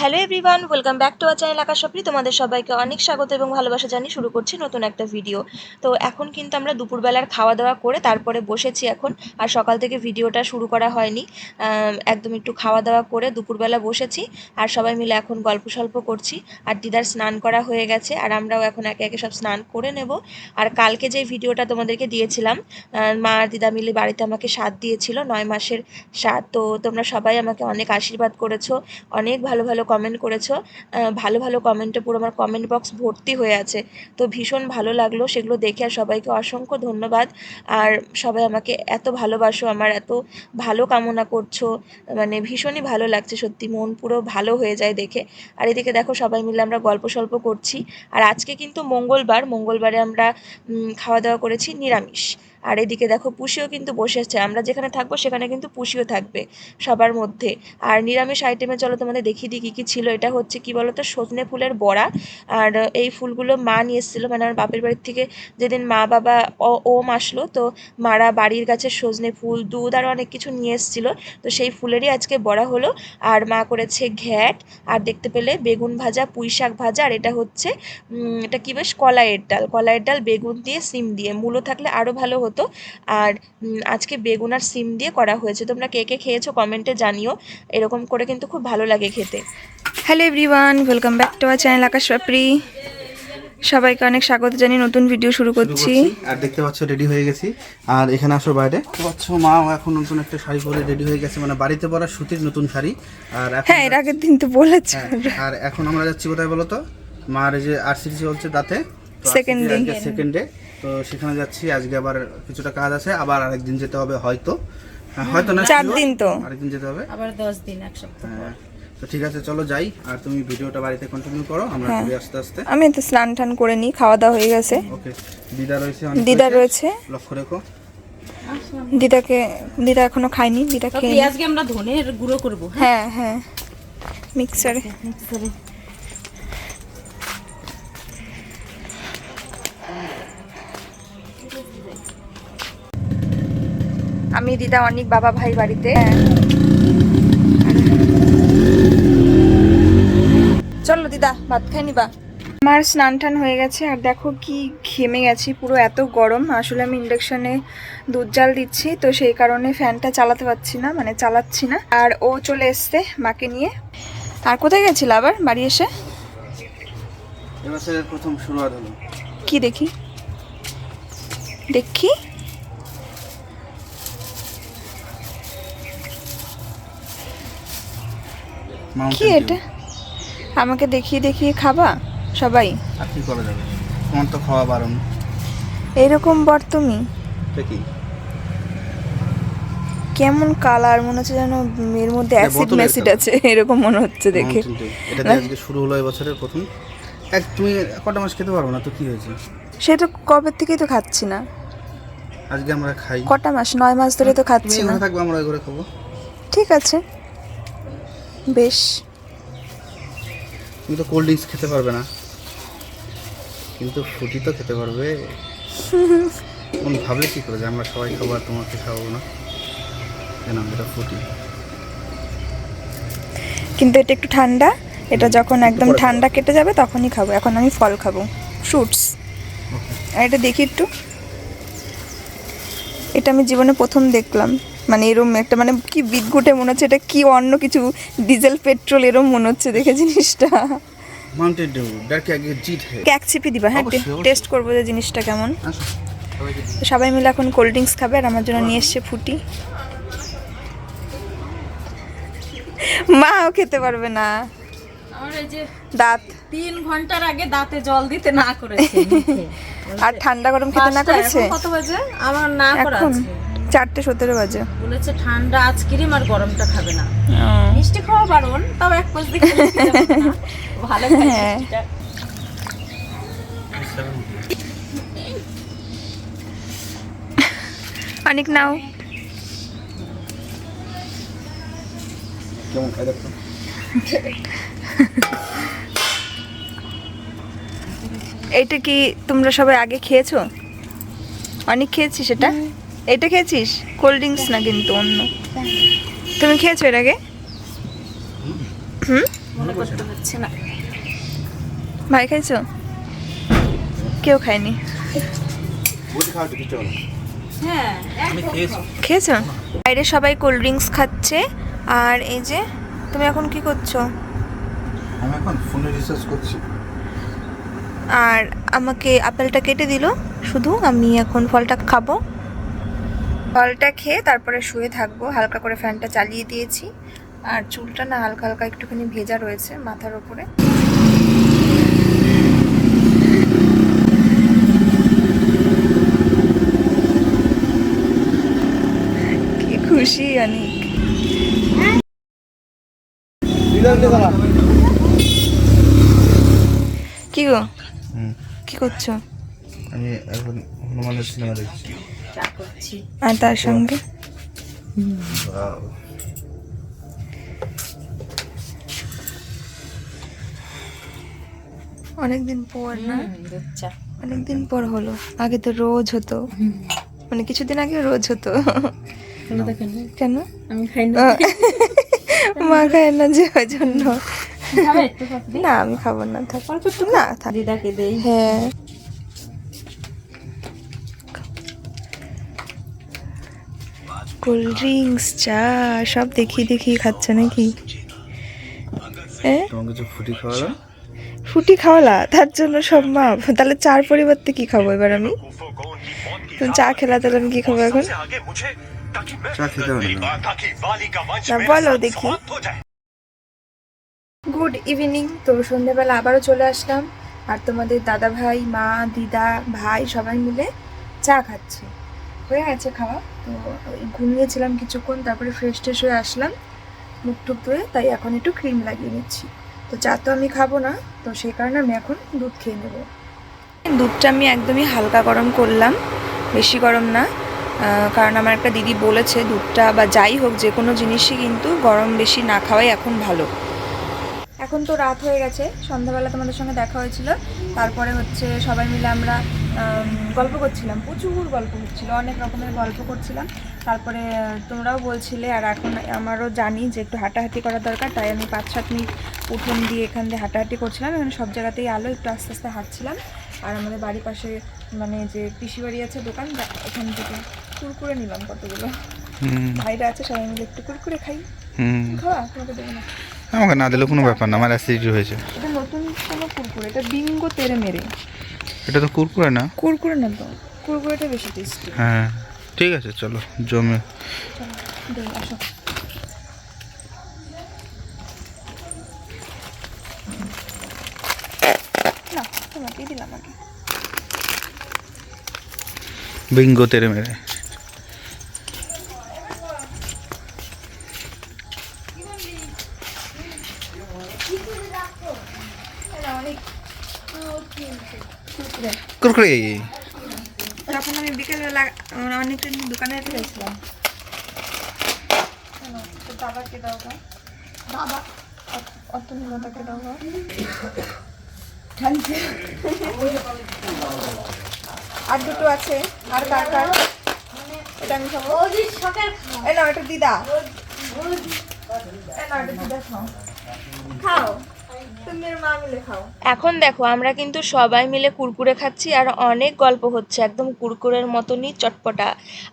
Hello everyone welcome back to our channel Akash তোমাদের সবাইকে অনেক স্বাগত এবং ভালোবাসা জানিয়ে শুরু করছি নতুন একটা ভিডিও তো এখন কিন্তু আমরা দুপুরবেলার খাওয়া দাওয়া করে তারপরে বসেছি এখন, আর সকাল থেকে ভিডিওটা শুরু করা হয়নি। একদম একটু খাওয়া দাওয়া করে দুপুরবেলা বসেছি, আর সবাই মিলে এখন গল্প সল্প করছি, আর দিদার স্নান করা হয়ে গেছে, আর আমরাও এখন একে একে সব স্নান করে নেব। আর কালকে যে ভিডিওটা তোমাদেরকে দিয়েছিলাম মা আর দিদা মিলে বাড়িতে আমাকে স্বাদ দিয়েছিল, নয় মাসের স্বাদ তো তোমরা সবাই আমাকে অনেক আশীর্বাদ করেছ, অনেক ভালো ভালো কমেন্ট করেছ। ভালো ভালো কমেন্টে পুরো আমার কমেন্ট বক্স ভর্তি হয়ে আছে। তো ভীষণ ভালো লাগল সেগুলো দেখে, আর সবাইকে অসংখ্য ধন্যবাদ। আর সবাই আমাকে এত ভালোবাসো, আমার এত ভালো কামনা করছ। মানে ভীষণই ভালো লাগছে সত্যি, মন পুরো ভালো হয়ে যায় দেখে। আর এদিকে দেখো সবাই মিলে আমরা গল্প সল্প করছি। আর আজকে কিন্তু মঙ্গলবার, মঙ্গলবারে আমরা খাওয়া দাওয়া করেছি নিরামিষ। আর এদিকে দেখো পুষিও কিন্তু বসেছে আমরা যেখানে থাকব সেখানে কিন্তু পুষিও থাকবে সবার মধ্যে। আর নিরামিষ আইটেমে চলো তোমাদের দেখিয়ে দিই কী কী ছিল। এটা হচ্ছে কি বলতো? সজনে ফুলের বড়া। আর এই ফুলগুলো মা নিয়ে এসেছিল। মানে আমার বাপের বাড়ির থেকে যেদিন মা, বাবা ওম আসলো, তো মারা বাড়ির কাছে সজনে ফুল, দুধ আর অনেক কিছু নিয়ে এসেছিল। তো সেই ফুলেরই আজকে বড়া হলো। আর মা করেছে ঘ্যাট। আর দেখতে পেলে বেগুন ভাজা, পুঁই শাক ভাজা। আর এটা হচ্ছে এটা কি বেশ? কলাইয়ের ডাল। কলাইয়ের ডাল, বেগুন দিয়ে, সিম দিয়ে। মূলো থাকলে আরও ভালো হতো। আর আজকে বেগুন আর সিম দিয়ে করা হয়েছে। তোমরা কে কে খেয়েছো কমেন্টে জানিও। এরকম করে কিন্তু খুব ভালো লাগে খেতে। Hello everyone welcome back to our channel Akash Papri সবাইকে অনেক স্বাগত জানিয়ে নতুন ভিডিও শুরু করছি। আর দেখতে পাচ্ছ রেডি হয়ে গেছি। আর এখানে আসো বাইরে। দেখতে পাচ্ছ মা এখন নতুন একটা শাড়ি পরে রেডি হয়ে গেছে। মানে বাড়িতে পরা সুতির নতুন শাড়ি। আর হ্যাঁ এর আগের দিন তো বলেছ হ্যাঁ, আর এখন আমরা যাচ্ছি কোথায় বলো তো মার যে আরসিসি চলছে তাতে। Second day. সেকেন্ড ডে তো সেখানে যাচ্ছি আজকে আবার কিছুটা কাজ আছে আবার আরেকদিন যেতে হবে হয়তো। হ্যাঁ, হয়তো না চার দিন তো। আরেকদিন যেতে হবে? আবার দশ দিন এক সপ্তাহ হ্যাঁ তো ঠিক আছে চলো যাই আর তুমি ভিডিওটা বাড়িতে কন্টিনিউ করো আমরা হ্যাঁ। ঘুরে আস্তে আস্তে। আমি তো স্নান টান করে নিই খাওয়া দাওয়া হয়ে গেছে। ওকে দিদা রয়েছে অনেক দিদা রয়েছে। লক্ষ্য রেখো। দিদাকে দিদা এখনও খাইনি দিদা খেয়ে নিই। আজকে আমরা ধনের গুঁড়ো করব হ্যাঁ? হ্যাঁ মিক্সারে মিক্সারে আমি দিদা অনেক বাবা ভাই বাড়িতে। চলো দিদা ভাত খাই নিবা। আমার স্নান টান হয়ে গেছে আর দেখো কি ঘেমে গেছি পুরো এত গরম। আসলে আমি ইন্ডাকশনে দুধ জাল দিচ্ছি তো সেই কারণে ফ্যানটা চালাতে পারছি না মানে চালাচ্ছি না। আর ও চলে এসছে মাকে নিয়ে। আর কোথায় গেছিল আবার বাড়ি এসে? এবছরের প্রথম শুরুয়াত হলো কি দেখি? দেখি? কি এটা? আমাকে দেখিয়ে দেখিয়ে খাবা সবাই? আর কি করা যাবে? তোমার তো খাওয়া বারণ। এরকম বর তুমি? কি? কেমন কালার মনে হচ্ছে যেন এর মধ্যে অ্যাসিড ম্যাসিড আছে এরকম মনে হচ্ছে দেখে। এটা আজকে শুরু হলো এবছরের প্রথম। এক তুমি কটা মাস খেতে পারব না? তো কি হয়েছে? সে তো কবে থেকেই তো খাচ্ছি না। আজকে আমরা খাই। কটা মাস? নয় মাস ধরে তো খাচ্ছি না। থাকবে আমরা করে খাব। ঠিক আছে। বেশ। তুমি তো কোল্ড ড্রিঙ্কস খেতে পারবে না। কিন্তু ফ্রুটি তো খেতে পারবে। কোন ভাবলে কি করে যে আমরা সবাই খাব আর তোমাকে খাওয়াবো না? কেন এটা ফ্রুটি কিন্তু এটা একটু ঠান্ডা। এটা যখন একদম ঠান্ডা কেটে যাবে তখনই খাব। এখন আমি ফল খাব ফ্রুটস আর এটা দেখি একটু। এটা আমি জীবনে প্রথম দেখলাম। মানে এরম একটা মানে কি বিদঘুটে মনে হচ্ছে এটা কি অন্য কিছু ডিজেল পেট্রোল এরম মনে হচ্ছে দেখে জিনিসটা। মাউন্টেন ডিউ ডাকে আগে জিত হে ক্যাক চিপি দিবা হ্যাঁ। টেস্ট করব যে জিনিসটা কেমন। সবাই মিলে এখন কোল্ড ড্রিঙ্কস খাবে আর আমার জন্য নিয়ে এসছে ফুটি। মাও খেতে পারবে না। আমার এই যে দাঁত। তিন ঘণ্টার আগে দাঁতে জল দিতে না করেছে আর ঠান্ডা গরম খেতে না করেছে? কত বাজে? আমার না করা আছে। চারটে সতেরো বাজে। বলেছে ঠান্ডা আইসক্রিম আর গরমটা খাবে না। মিষ্টি খাওয়া বারণ তাও এক পাশ দিকে। ভালো হ্যাঁ। অনেক নাও। কেমন খাই দেখো? এইটা কি তোমরা সবাই আগে খেয়েছো? অনেক খেয়েছি এটা এটা খেয়েছিস? কোল্ড ড্রিঙ্কস না কিন্তু অন্য? তুমি খেয়েছো এর আগে? হুম? করতে পারছি না। ভাই খাইছো কেউ খায়নি। হ্যাঁ খেয়েছো। বাইরে সবাই কোল্ড ড্রিঙ্কস খাচ্ছে আর এই যে তুমি এখন কি করছ? আমি এখন ফোনে রিসার্চ করছি। আর আমাকে আপেলটা কেটে দিল শুধু আমি এখন ফলটা খাব। ফলটা খেয়ে তারপরে শুয়ে থাকব। হালকা করে ফ্যানটা চালিয়ে দিয়েছি। আর চুলটা না হালকা হালকা একটুখানি ভেজা রয়েছে মাথার ওপরে। কি খুশি অনেক। কি গো? কি করছ? আমি এখন হনুমানের সিনেমা দেখছি। চা করছি। আর তার সঙ্গে. অনেকদিন পর না? দুধ চা। অনেকদিন পর হলো। আগে তো রোজ হতো। মানে কিছুদিন আগে রোজ হতো। কেন আমি খাই না। মা খায় না যে ওই জন্য। না আমি খাব না থাক। না থাক। দিদাকে দেই। হ্যাঁ। কোল্ড ড্রিঙ্কস চা সব দেখিয়ে দেখিয়ে খাচ্ছে নাকি? হ্যাঁ ফুটি খাওয়ালাম ফুটি খাওয়ালা? তার জন্য সব মাপ। তাহলে চার পরিবর্তে কি খাব এবার আমি? তুমি চা খেলা তাহলে আমি কি খাব এখন? না। বলো দেখি। Good evening. তো সন্ধ্যেবেলা আবারও চলে আসলাম। আর তোমাদের দাদা ভাই মা দিদা ভাই সবাই মিলে চা খাচ্ছে। হয়ে গেছে খাওয়া? ঘুমিয়েছিলাম কিছুক্ষণ তারপরে ফ্রেশ ট্রেশ হয়ে আসলাম মুখ টুক ধুয়ে তাই এখন একটু ক্রিম লাগিয়ে নিচ্ছি। তো চা তো আমি খাব না তো সেই কারণে আমি এখন দুধ খেয়ে নেব। দুধটা আমি একদমই হালকা গরম করলাম বেশি গরম না কারণ আমার একটা দিদি বলেছে দুধটা বা যাই হোক যে কোনো জিনিসই কিন্তু গরম বেশি না খাওয়াই এখন ভালো। এখন তো রাত হয়ে গেছে সন্ধ্যাবেলা তোমাদের সঙ্গে দেখা হয়েছিল তারপরে হচ্ছে সবাই মিলে আমরা আম, গল্প করছিলাম প্রচুর গল্প হচ্ছিল অনেক রকমের গল্প করছিলাম। তারপরে তোমরাও বলছিলে আর এখন আমারও জানি যে একটু হাঁটাহাঁটি করা দরকার তাই আমি পাঁচ সাত মিনিট উঠোন দিয়ে এখান দিয়ে হাঁটাহাঁটি করছিলাম এখানে সব জায়গাতেই আলো একটু আস্তে আস্তে হাঁটছিলাম। আর আমাদের বাড়ির পাশে মানে যে পিসি বাড়ি আছে দোকান ওখান থেকে কুরকুরে নিলাম কতগুলো। ভাইরা আছে সবাই মিলে একটু কুরকুরে খাই। হুম। খাওয়া তোমাকে দেবো না। আমাকে না দিলেও কোনো ব্যাপার না আমার অ্যাসিডিটি হয়েছে। এটা নতুন কোনো কুরকুরে এটা বিঙ্গো তেরে মেরে। এটা তো কুরকুরে না? কুরকুরে না তো। কুরকুরেটা বেশি টেস্টি হ্যাঁ। ঠিক আছে চলো জমে। বিঙ্গো তেরে মেরে। কুরকুরে তখন আমি বিকেলবেলা মানে অনেকটা দোকানে গেছিলাম। বাবাকে দাও বাবা অত নিলতাকে দাও আর দুটো আছে আর কার কার? এটা আমি খাব। এ না এটা দিদা। এ না এটা দিদা খাও। খাও। এখন দেখো, আমরা কিন্তু সবাই মিলে কুরকুরে খাচ্ছি আর অনেক গল্প হচ্ছে, একদম কুরকুরের মতনই চটপটা।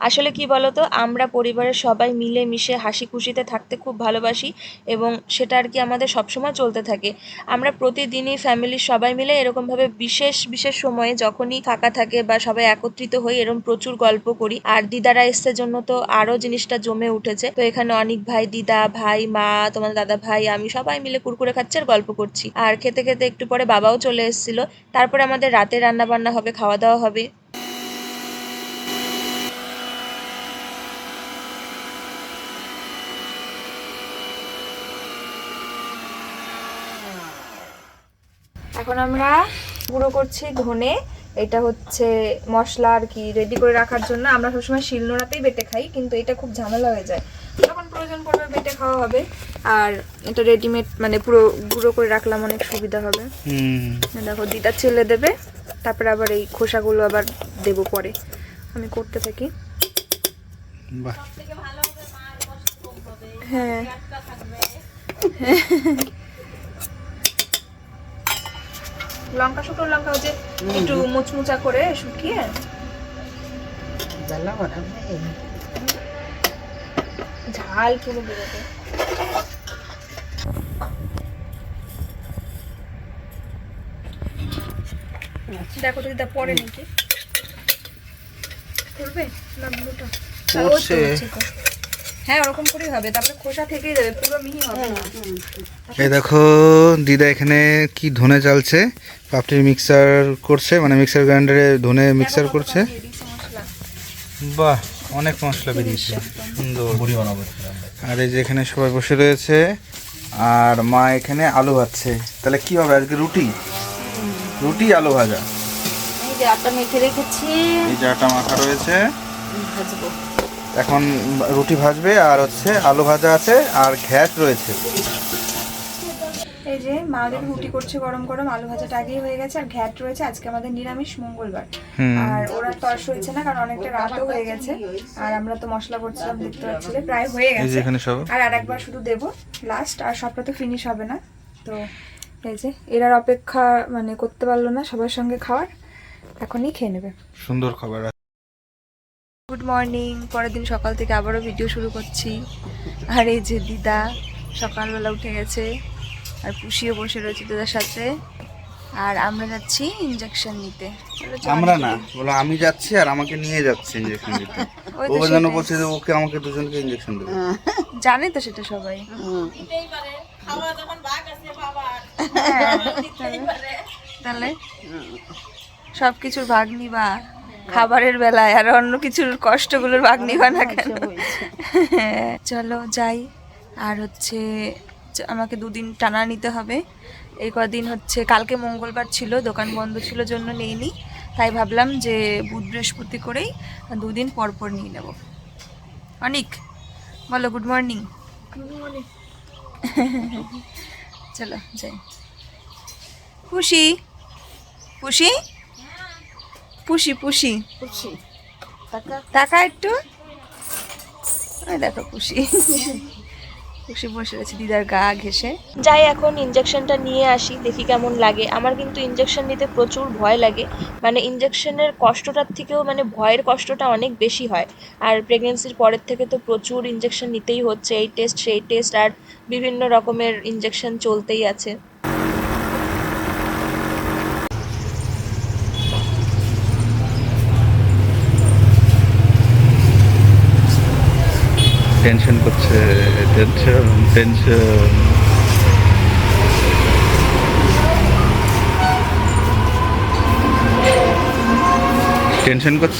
আসলে কি বলতো, আমরা পরিবারের সবাই মিলে মিশে হাসি খুশিতে থাকতে খুব ভালোবাসি এবং সেটা আর কি আমাদের সবসময় চলতে থাকে। আমরা প্রতিদিনই ফ্যামিলির সবাই মিলে এরকমভাবে বিশেষ বিশেষ সময়ে যখনই ফাঁকা থাকে বা সবাই একত্রিত হই এরকম প্রচুর গল্প করি। আর দিদারা এসছে জন্য তো আরও জিনিসটা জমে উঠেছে। তো এখানে অনেক ভাই, দিদা ভাই, মা তোমার দাদা ভাই, আমি সবাই মিলে কুরকুরে খাচ্ছি আর গল্প করছি। আর খেতে খেতে একটু পরে বাবাও চলে এসেছিল। তারপরে আমাদের রাতে রান্না বান্না হবে খাওয়া দাওয়া হবে। এখন আমরা গুঁড়ো করছি ধনে। এটা হচ্ছে মশলা আর কি রেডি করে রাখার জন্য। আমরা সবসময় শিলনোড়াতেই বেটে খাই কিন্তু এটা খুব ঝামেলা হয়ে যায়। যখন প্রয়োজন পড়বে বেটে খাওয়া হবে। আর এটা রেডিমেড মানে পুরো গুঁড়ো করে রাখলাম অনেক সুবিধা হবে। দেখো দিদা ছেলে দেবে তারপরে আবার এই খোসাগুলো আবার দেবো পরে। আমি করতে থাকি। বাহ। হ্যাঁ। লঙ্কা শুকনো লঙ্কা হচ্ছে একটু মুচমুচা করে শুকিয়ে। ঝাল পুরো বেরোবে। দেখো তো দিদা পরে নাকি? করবে? না করছে। হ্যাঁ ওরকম করেই হবে। তারপরে খোসা থেকেই যাবে পুরো মিহি হবে। না এই দেখো দিদা এখানে কি ধনে চালছে? পাপড়ির মিক্সার করছে মানে মিক্সার গ্রাইন্ডারে ধনে মিক্সার করছে। বাহ অনেক মশলা বেরিয়েছে। সুন্দর। আর এই যে এখানে সবাই বসে রয়েছে আর মা এখানে আলু ভাজছে। তাহলে কি হবে আজকে রুটি? রুটি আলু ভাজা? এই যে আটা মেখে রেখেছি। এই যে আটা মাখা রয়েছে। ভাজবো। এখন রুটি ভাজবে আর হচ্ছে আলু ভাজা আছে আর ঘ্যাস রয়েছে। এই যে মা ওদের রুটি করছে গরম গরম আলু ভাজাটা আগেই হয়ে গেছে আর ঘ্যাট রয়েছে আজকে আমাদের নিরামিষ মঙ্গলবার। আর ওরা তর্স হয়েছে না কারণ অনেকটা রাতও হয়ে গেছে আর আমরা তো মশলা করছিলাম দেখতে পাচ্ছিলে প্রায় হয়ে গেছে। এখানে সব। আর আরেকবার শুধু দেব লাস্ট আর সবটা তো ফিনিশ হবে না। তো এই যে এরার অপেক্ষা মানে করতে পারল না সবার সঙ্গে খাওয়ার এখনই খেয়ে নেবে। সুন্দর খাবার। গুড মর্নিং পরের দিন সকাল থেকে আবারও ভিডিও শুরু করছি। আর এই যে দিদা সকালবেলা উঠে গেছে। আর পুষিয়ে বসে রয়েছে দিদার সাথে। আর আমরা যাচ্ছি ইঞ্জেকশন নিতে। আমরা না বলো আমি যাচ্ছি আর আমাকে নিয়ে যাচ্ছে ইঞ্জেকশন দিতে ও যেন। বলছে যে ওকে আমাকে দুজনকে ইঞ্জেকশন দেবে। জানে তো সেটা সবাই। হ্যাঁ, তাহলে সব কিছুর ভাগ নিবা খাবারের বেলায় আর অন্য কিছুর কষ্টগুলোর ভাগ নিবা না কেন? হ্যাঁ, চলো যাই। আর হচ্ছে আমাকে দুদিন টানা নিতে হবে। এই কদিন হচ্ছে কালকে মঙ্গলবার ছিল দোকান বন্ধ ছিল জন্য নেইনি। তাই ভাবলাম যে বুধ বৃহস্পতি করেই দুদিন পর পর নিয়ে নেব। অনিক বলো গুড মর্নিং চলো যাই। পুষি পুষি? পুষি পুষি। টাকা একটু। দেখো পুষি। পুষি বসে রয়েছে, দিদার গা ঘেসে যাই, এখন ইঞ্জেকশনটা নিয়ে আসি, দেখি কেমন লাগে। আমার কিন্তু ইঞ্জেকশন নিতে প্রচুর ভয় লাগে। মানে ইঞ্জেকশনের কষ্টটার থেকেও মানে ভয়ের কষ্টটা অনেক বেশি হয়। আর প্রেগনেন্সির পরের থেকে তো প্রচুর ইঞ্জেকশন নিতেই হচ্ছে। এই টেস্ট সেই টেস্ট আর বিভিন্ন রকমের ইঞ্জেকশন চলতেই আছে। টেনশন করছে টেনশন টেনশন টেনশন করছ?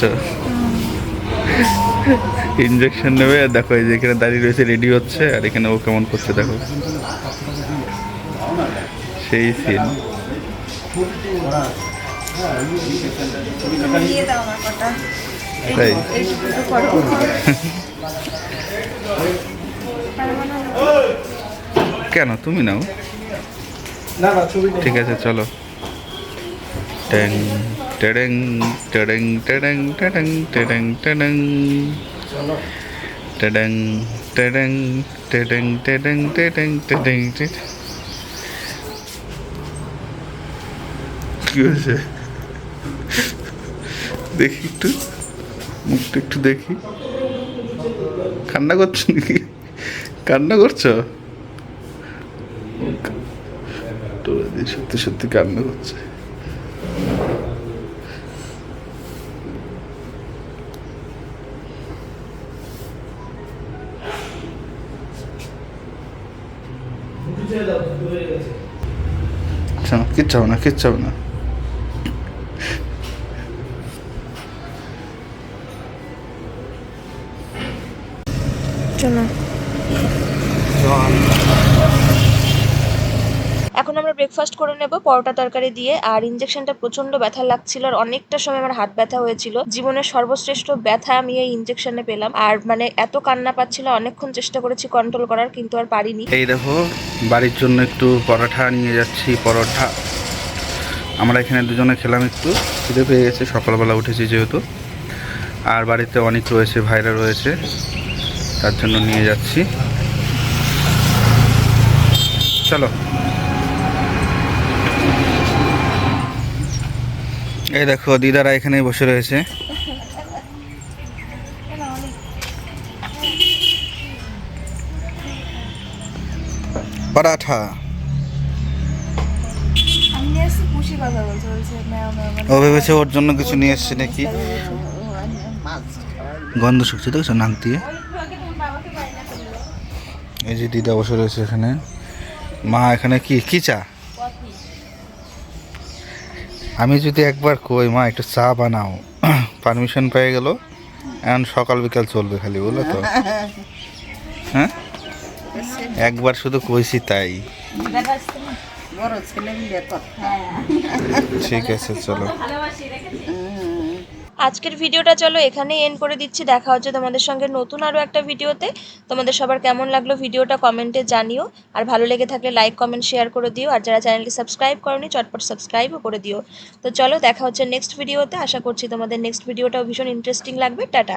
ইঞ্জেকশন নেবে আর দেখো এই যে এখানে দাঁড়িয়ে রয়েছে রেডি হচ্ছে আর এখানে ও কেমন করছে দেখো। সেই সিন তাই? কেন? তুমি নাও। ঠিক আছে চলো। ট্যাং টেডেং টেডেং টেডেং টেডেং টেডেং টেডেং টেডেং টেডেং টেডেং টেডেং টেডেং টেডেং টেডেং কি হয়েছে? দেখি একটু মুখটা একটু দেখি। কান্না করছ নাকি? কান্না করছ? সত্যি সত্যি কান্না করছে। কিচ্ছু হবে না, কিচ্ছু হবে না। চলো এখন আমরা ব্রেকফাস্ট করে নেব পরোটা তরকারি দিয়ে। আর ইঞ্জেকশনটা প্রচণ্ড ব্যথা লাগছিল আর অনেকটা সময় আমার হাত ব্যথা হয়েছিল। জীবনের সর্বশ্রেষ্ঠ ব্যথা আমি এই ইঞ্জেকশনে পেলাম। আর মানে এত কান্না পাচ্ছিল অনেকক্ষণ চেষ্টা করেছি কন্ট্রোল করার কিন্তু আর পারিনি। এই দেখো বাড়ির জন্য একটু পরোটা নিয়ে যাচ্ছি পরোটা। আমরা এখানে দুজনে খেলাম একটু খিদে পেয়ে গেছে সকালবেলা উঠেছি যেহেতু। আর বাড়িতে অনেক রয়েছে ভাইরা রয়েছে। তার জন্য নিয়ে যাচ্ছি। চলো। এই দেখো দিদারা এখানেই বসে রয়েছে। পরাঠা। ও ভেবেছে ওর জন্য কিছু নিয়ে এসছে নাকি? গন্ধ শুকছে দেখছ নাক দিয়ে। এই যে দিদা বসে রয়েছে এখানে। মা এখানে কি? কি চা? আমি যদি একবার কই মা একটু চা বানাও। পারমিশন পেয়ে গেল। এখন সকাল বিকাল চলবে খালি বলো তো? হ্যাঁ? একবার শুধু কইছি তাই। ঠিক আছে চলো। আজকের ভিডিওটা চলো এখানেই এন্ড করে দিচ্ছি। দেখা হচ্ছে তোমাদের সঙ্গে নতুন আরও একটা ভিডিওতে। তোমাদের সবার কেমন লাগল ভিডিওটা কমেন্টে জানিও। আর ভালো লেগে থাকলে লাইক কমেন্ট শেয়ার করে দিও। আর যারা চ্যানেলটি সাবস্ক্রাইব করনি, চটপট সাবস্ক্রাইবও করে দিও। তো চলো দেখা হচ্ছে নেক্সট ভিডিওতে আশা করছি তোমাদের নেক্সট ভিডিওটাও ভীষণ ইন্টারেস্টিং লাগবে। টাটা।